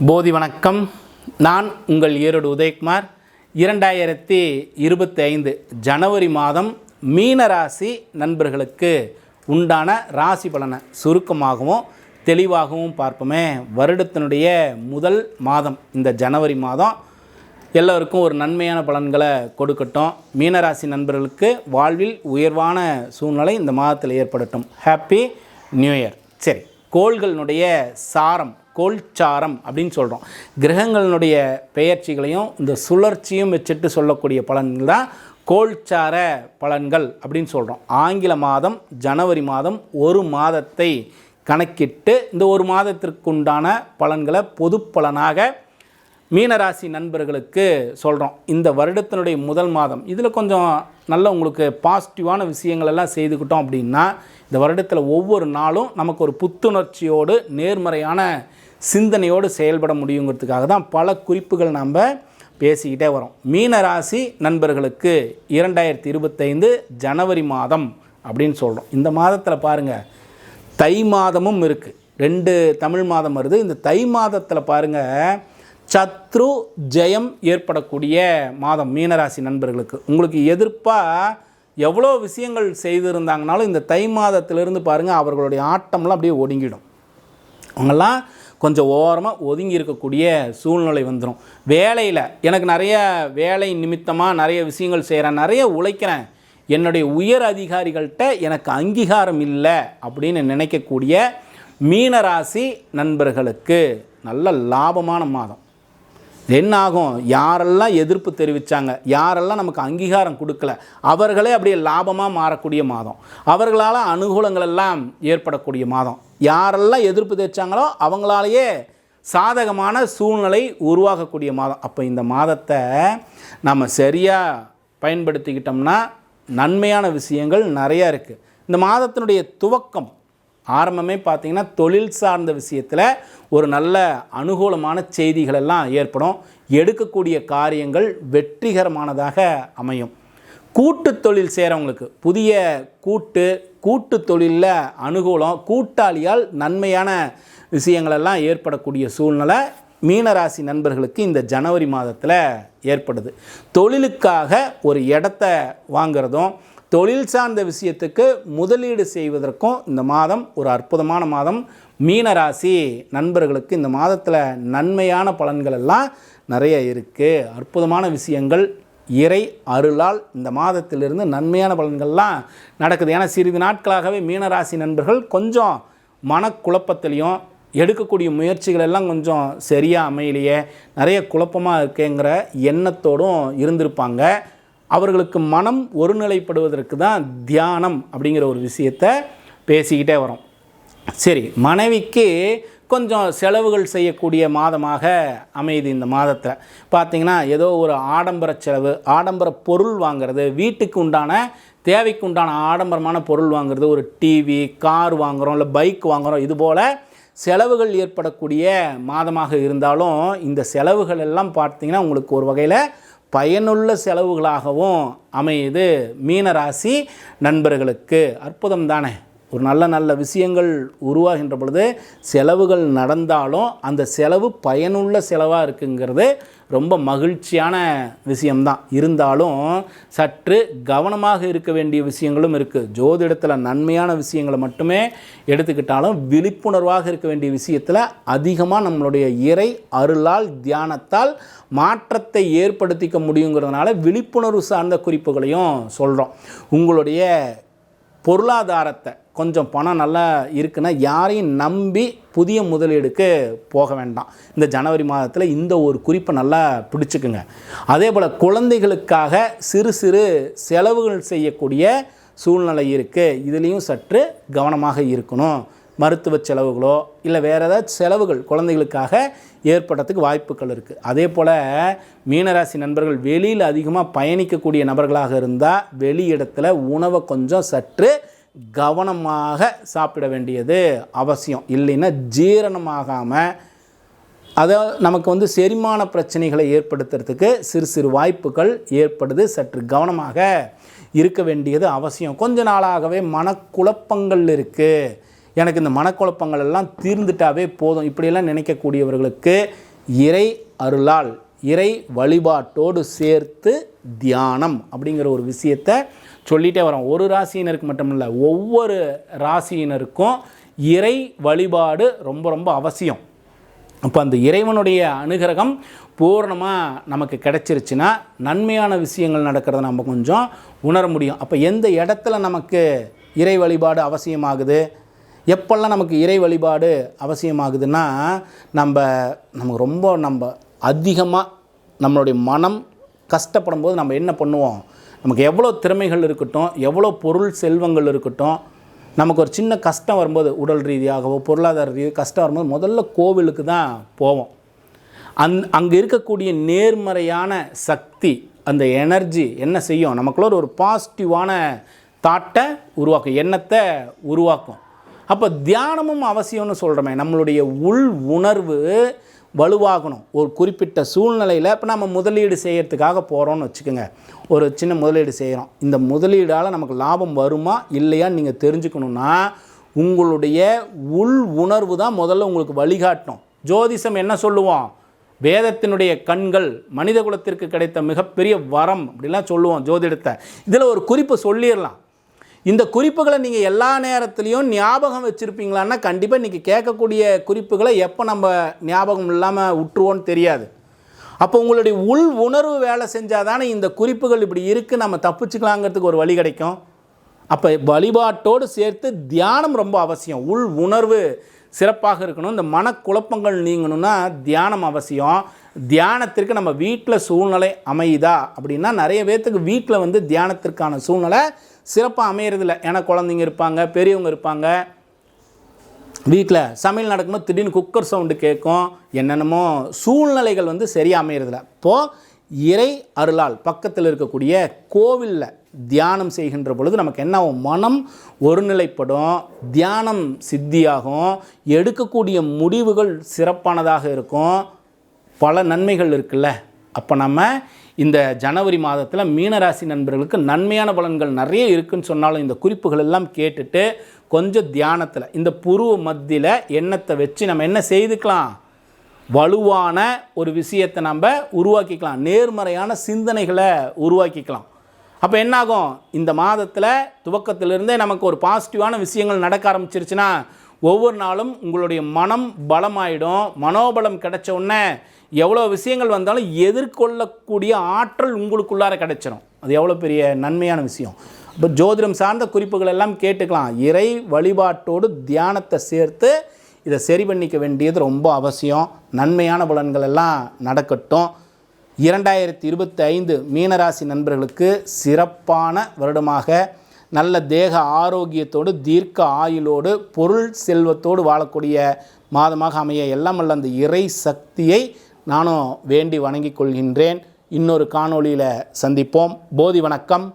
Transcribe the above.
போதி வணக்கம். நான் உங்கள் ஈரோடு உதயகுமார். இரண்டாயிரத்தி இருபத்தி ஐந்து ஜனவரி மாதம் மீன ராசி நண்பர்களுக்கு உண்டான ராசி பலனை சுருக்கமாகவும் தெளிவாகவும் பார்ப்போமே. வருடத்தினுடைய முதல் மாதம் இந்த ஜனவரி மாதம். எல்லோருக்கும் ஒரு நன்மையான பலன்களை கொடுக்கட்டும். மீனராசி நண்பர்களுக்கு வாழ்வில் உயர்வான சூழ்நிலை இந்த மாதத்தில் ஏற்படட்டும். ஹாப்பி நியூ இயர் சரி கோள்களினுடைய சாரம் கோல்சாரம் அப்படின்னு சொல்கிறோம் கிரகங்களினுடைய பெயர்ச்சிகளையும் இந்த சுழற்சியும் வச்சுட்டு சொல்லக்கூடிய பலன்கள் தான் கோல்சார பலன்கள் அப்படின்னு சொல்கிறோம் ஆங்கில மாதம் ஜனவரி மாதம் ஒரு மாதத்தை கணக்கிட்டு இந்த ஒரு மாதத்திற்குண்டான பலன்களை பொது பலனாக மீனராசி நண்பர்களுக்கு சொல்கிறோம் இந்த வருடத்தினுடைய முதல் மாதம் இதில் கொஞ்சம் நல்ல உங்களுக்கு பாசிட்டிவான விஷயங்கள் எல்லாம் செய்துக்கிட்டோம் அப்படின்னா இந்த வருடத்தில் ஒவ்வொரு நாளும் நமக்கு ஒரு புத்துணர்ச்சியோடு நேர்மறையான சிந்தனையோடு செயல்பட முடியுங்கிறதுக்காக தான் பல குறிப்புகள் நாம் பேசிக்கிட்டே வரோம். மீனராசி நண்பர்களுக்கு இரண்டாயிரத்தி இருபத்தைந்து ஜனவரி மாதம் அப்படின்னு சொல்கிறோம் இந்த மாதத்தில் பாருங்கள் தை மாதமும் இருக்குது ரெண்டு தமிழ் மாதம் வருது. இந்த தை மாதத்தில் பாருங்கள் சத்ரு ஜெயம் ஏற்படக்கூடிய மாதம் மீனராசி நண்பர்களுக்கு. உங்களுக்கு எதிர்ப்பாக எவ்வளோ விஷயங்கள் செய்திருந்தாங்கனாலும் இந்த தை மாதத்திலிருந்து பாருங்கள் அவர்களுடைய ஆட்டம்லாம் அப்படியே ஒடுங்கிடும். அவங்கெல்லாம் கொஞ்சம் ஓரமாக ஒதுங்கி இருக்கக்கூடிய சூழ்நிலை வந்துடும் வேலையில் எனக்கு நிறைய வேலை நிமித்தமாக நிறைய விஷயங்கள் செய்கிறேன் நிறைய உழைக்கிறேன். என்னுடைய உயர் அதிகாரிகள்கிட்ட எனக்கு அங்கீகாரம் இல்லை அப்படின்னு நினைக்கக்கூடிய மீனராசி நண்பர்களுக்கு நல்ல லாபமான மாதம். என்ன ஆகும் யாரெல்லாம் எதிர்ப்பு தெரிவித்தாங்க யாரெல்லாம் நமக்கு அங்கீகாரம் கொடுக்கல? அவர்களே அப்படியே லாபமாக மாறக்கூடிய மாதம். அவர்களால் அனுகூலங்கள் எல்லாம் ஏற்படக்கூடிய மாதம். யாரெல்லாம் எதிர்ப்பு தெரிவித்தாங்களோ அவங்களாலேயே சாதகமான சூழ்நிலை உருவாகக்கூடிய மாதம். அப்போ இந்த மாதத்தை நம்ம சரியாக பயன்படுத்திக்கிட்டோம்னா நன்மையான விஷயங்கள் நிறையா இருக்குது இந்த மாதத்தினுடைய துவக்கம் ஆரம்பமே பார்த்திங்கன்னா தொழில் சார்ந்த விஷயத்தில் ஒரு நல்ல அனுகூலமான செய்திகளெல்லாம் ஏற்படும். எடுக்கக்கூடிய காரியங்கள் வெற்றிகரமானதாக அமையும். கூட்டு தொழில் செய்கிறவங்களுக்கு புதிய கூட்டு கூட்டு தொழிலில் அனுகூலம் கூட்டாளியால் நன்மையான விஷயங்களெல்லாம் ஏற்படக்கூடிய சூழ்நிலை மீனராசி நண்பர்களுக்கு இந்த ஜனவரி மாதத்தில் ஏற்படுது. தொழிலுக்காக ஒரு இடத்த வாங்குறதும் தொழில் சார்ந்த விஷயத்துக்கு முதலீடு செய்வதற்கும் இந்த மாதம் ஒரு அற்புதமான மாதம். மீனராசி நண்பர்களுக்கு இந்த மாதத்தில் நன்மையான பலன்கள் எல்லாம் நிறைய இருக்குது அற்புதமான விஷயங்கள். இறை அருளால் இந்த மாதத்திலிருந்து நன்மையான பலன்கள்லாம் நடக்குது. ஏன்னா சிறிது நாட்களாகவே மீனராசி நண்பர்கள் கொஞ்சம் மனக்குழப்பத்திலையும் எடுக்கக்கூடிய முயற்சிகள் எல்லாம் கொஞ்சம் சரியாக அமையலையே நிறைய குழப்பமாக இருக்கேங்கிற எண்ணத்தோடும் இருந்திருப்பாங்க. அவர்களுக்கு மனம் ஒருநிலைப்படுவதற்கு தான் தியானம் அப்படிங்கிற ஒரு விஷயத்தை பேசிக்கிட்டே வரோம். சரி மனைவிக்கு கொஞ்சம் செலவுகள் செய்யக்கூடிய மாதமாக அமையுது இந்த மாதத்தில். பார்த்திங்கன்னா ஏதோ ஒரு ஆடம்பர செலவு ஆடம்பர பொருள் வாங்குறது வீட்டுக்கு உண்டான தேவைக்கு உண்டான ஆடம்பரமான பொருள் வாங்குறது ஒரு டிவி கார் வாங்குகிறோம் இல்லை பைக் வாங்குகிறோம் இது போல் செலவுகள் ஏற்படக்கூடிய மாதமாக இருந்தாலும் இந்த செலவுகள் எல்லாம் பார்த்தீங்கன்னா உங்களுக்கு ஒரு வகையில் பயனுள்ள செலவுகளாகவும் அமையுது. மீனராசி நண்பர்களுக்கு. அற்புதம் தானே? ஒரு நல்ல நல்ல விஷயங்கள் உருவாகின்ற பொழுது செலவுகள் நடந்தாலும் அந்த செலவு பயனுள்ள செலவாக இருக்குங்கிறது ரொம்ப மகிழ்ச்சியான விஷயம்தான். இருந்தாலும் சற்று கவனமாக இருக்க வேண்டிய விஷயங்களும் இருக்குது ஜோதிடத்தில் நன்மையான விஷயங்களை மட்டுமே எடுத்துக்கிட்டாலும் விழிப்புணர்வாக இருக்க வேண்டிய விஷயத்தில் அதிகமாக நம்மளுடைய இறை அருளால் தியானத்தால் மாற்றத்தை ஏற்படுத்திக்க முடியுங்கிறதுனால விழிப்புணர்வு சார்ந்த குறிப்புகளையும் சொல்கிறோம் உங்களுடைய பொருளாதாரத்தை கொஞ்சம் பணம் நல்லா இருக்குன்னா யாரையும் நம்பி புதிய முதலீடுக்கு போக வேண்டாம். இந்த ஜனவரி மாதத்தில் இந்த ஒரு குறிப்பை நல்லா பிடிச்சிக்குங்க. அதே போல் குழந்தைகளுக்காக சிறு சிறு செலவுகள் செய்யக்கூடிய சூழ்நிலை இருக்குது இதுலேயும் சற்று கவனமாக இருக்கணும். மருத்துவ செலவுகளோ இல்லை வேறு ஏதாவது செலவுகள் குழந்தைகளுக்காக ஏற்படுறதுக்கு வாய்ப்புகள் இருக்குது அதே போல் மீனராசி நண்பர்கள் வெளியில் அதிகமாக பயணிக்கக்கூடிய நபர்களாக இருந்தால் வெளி இடத்துல உணவை கொஞ்சம் சற்று கவனமாக சாப்பிட வேண்டியது அவசியம். இல்லைன்னா ஜீரணமாகாமல் அதை நமக்கு வந்து செரிமான பிரச்சனைகளை ஏற்படுத்துறதுக்கு சிறு சிறு வாய்ப்புகள் ஏற்படுது. சற்று கவனமாக இருக்க வேண்டியது அவசியம். கொஞ்ச நாளாகவே மனக்குழப்பங்கள் இருக்குது எனக்கு இந்த மனக்குழப்பங்கள் எல்லாம் தீர்ந்துட்டாவே போதும். இப்படியெல்லாம் நினைக்கக்கூடியவர்களுக்கு இறை அருளால் இறை வழிபாட்டோடு சேர்த்து தியானம் அப்படிங்கிற ஒரு விஷயத்தை சொல்லிட்டே வரோம். ஒரு ராசியினருக்கு மட்டுமில்லை ஒவ்வொரு ராசியினருக்கும் இறை வழிபாடு ரொம்ப ரொம்ப அவசியம். அப்போ அந்த இறைவனுடைய அனுகிரகம் பூர்ணமாக நமக்கு கிடச்சிருச்சுன்னா நன்மையான விஷயங்கள் நடக்கிறத நம்ம கொஞ்சம் உணர முடியும். அப்போ எந்த இடத்துல நமக்கு இறை வழிபாடு அவசியமாகுது? எப்பெல்லாம் நமக்கு இறை வழிபாடு அவசியமாகுதுன்னா நம்ம நமக்கு ரொம்ப நம்ம அதிகமாக நம்மளுடைய மனம் கஷ்டப்படும் போது நம்ம என்ன பண்ணுவோம்? நமக்கு எவ்வளோ திறமைகள் இருக்கட்டும் எவ்வளோ பொருள் செல்வங்கள் இருக்கட்டும் நமக்கு ஒரு சின்ன கஷ்டம் வரும்போது உடல் ரீதியாகவோ பொருளாதார ரீதியாக கஷ்டம் வரும்போது முதல்ல கோவிலுக்கு தான் போவோம். அந் அங்கே இருக்கக்கூடிய நேர்மறையான சக்தி அந்த எனர்ஜி என்ன செய்யும்? நமக்குள்ள ஒரு பாசிட்டிவான தாட்டை உருவாக்கும் எண்ணத்தை உருவாக்கும். அப்போ தியானமும் அவசியம்னு சொல்கிறோமே நம்மளுடைய உள் உணர்வு வலுவாகணும். ஒரு குறிப்பிட்ட சூழ்நிலையில் இப்போ நம்ம முதலீடு செய்கிறதுக்காக போகிறோம்னு வச்சுக்கோங்க. ஒரு சின்ன முதலீடு செய்கிறோம் இந்த முதலீடால் நமக்கு லாபம் வருமா இல்லையான்னு நீங்கள் தெரிஞ்சுக்கணுன்னா உங்களுடைய உள் உணர்வு தான் முதல்ல உங்களுக்கு வழிகாட்டும் ஜோதிஷம் என்ன சொல்லுவோம்? வேதத்தினுடைய கண்கள் மனித குலத்திற்கு கிடைத்த மிகப்பெரிய வரம் அப்படிலாம் சொல்லுவோம் ஜோதிடத்தை. இதில் ஒரு குறிப்பு சொல்லிடலாம். இந்த குறிப்புகளை நீங்கள் எல்லா நேரத்துலையும் ஞாபகம் வச்சுருப்பீங்களான்னா கண்டிப்பாக இன்றைக்கி கேட்கக்கூடிய குறிப்புகளை எப்போ நம்ம ஞாபகம் இல்லாமல் விட்டுருவோன்னு தெரியாது. அப்போ உங்களுடைய உள் உணர்வு வேலை செஞ்சால் தானே இந்த குறிப்புகள் இப்படி இருக்குது நம்ம தப்பிச்சுக்கலாங்கிறதுக்கு ஒரு வழி கிடைக்கும். அப்போ வழிபாட்டோடு சேர்த்து தியானம் ரொம்ப அவசியம். உள் உணர்வு சிறப்பாக இருக்கணும். இந்த மனக்குழப்பங்கள் நீங்கணும்னா தியானம் அவசியம். தியானத்திற்கு நம்ம வீட்டில் சூழ்நிலை அமையுதா? அப்படின்னா நிறைய பேர்த்துக்கு வீட்டில் வந்து தியானத்திற்கான சூழ்நிலை சிறப்பாக அமையறதில்ல. ஏன்னா குழந்தைங்க இருப்பாங்க பெரியவங்க இருப்பாங்க. வீட்டில் சமையல் நடக்கும்போது திடீர்னு குக்கர் சவுண்டு கேட்கும். என்னென்னமோ சூழ்நிலைகள் வந்து சரியாக அமையறதில்ல. இப்போது இறை அருளால் பக்கத்தில் இருக்கக்கூடிய கோவிலில் தியானம் செய்கின்ற பொழுது நமக்கு என்ன ஆகும்? மனம் ஒருநிலைப்படும் தியானம் சித்தியாகும் எடுக்கக்கூடிய முடிவுகள் சிறப்பானதாக இருக்கும் பல நன்மைகள் இருக்குல்ல? அப்போ நம்ம இந்த ஜனவரி மாதத்தில் மீனராசி நண்பர்களுக்கு நன்மையான பலன்கள் நிறைய இருக்குன்னு சொன்னாலும் இந்த குறிப்புகள் எல்லாம் கேட்டுட்டு கொஞ்சம் தியானத்தில் இந்த புருவ மத்தியில் எண்ணத்தை வச்சு நம்ம என்ன செய்துக்கலாம்? வலுவான ஒரு விஷயத்தை நம்ம உருவாக்கிக்கலாம். நேர்மறையான சிந்தனைகளை உருவாக்கிக்கலாம். அப்போ என்னாகும்? இந்த மாதத்தில் துவக்கத்திலிருந்தே நமக்கு ஒரு பாசிட்டிவான விஷயங்கள் நடக்க ஆரம்பிச்சிருச்சுன்னா ஒவ்வொரு நாளும் உங்களுடைய மனம் பலமாயிடும். மனோபலம் கிடைச்ச உடனே எவ்வளோ விஷயங்கள் வந்தாலும் எதிர்கொள்ளக்கூடிய ஆற்றல் உங்களுக்குள்ளார கிடைச்சிடும் அது எவ்வளோ பெரிய நன்மையான விஷயம். இப்போ ஜோதிடம் சார்ந்த குறிப்புகள் எல்லாம் கேட்டுக்கலாம். இறை வழிபாட்டோடு தியானத்தை சேர்த்து இதை சரி பண்ணிக்க வேண்டியது ரொம்ப அவசியம். நன்மையான பலன்கள் எல்லாம் நடக்கட்டும். இரண்டாயிரத்தி இருபத்தி ஐந்து மீனராசி நண்பர்களுக்கு சிறப்பான வருடமாக நல்ல தேக ஆரோக்கியத்தோடு தீர்க்க ஆயுளோடு பொருள் செல்வத்தோடு வாழக்கூடிய மாதமாக அமைய எல்லாம் அல்ல அந்த இறை சக்தியை நானும் வேண்டி வணங்கிக் கொள்கின்றேன். இன்னொரு காணொளியில் சந்திப்போம். போதி வணக்கம்.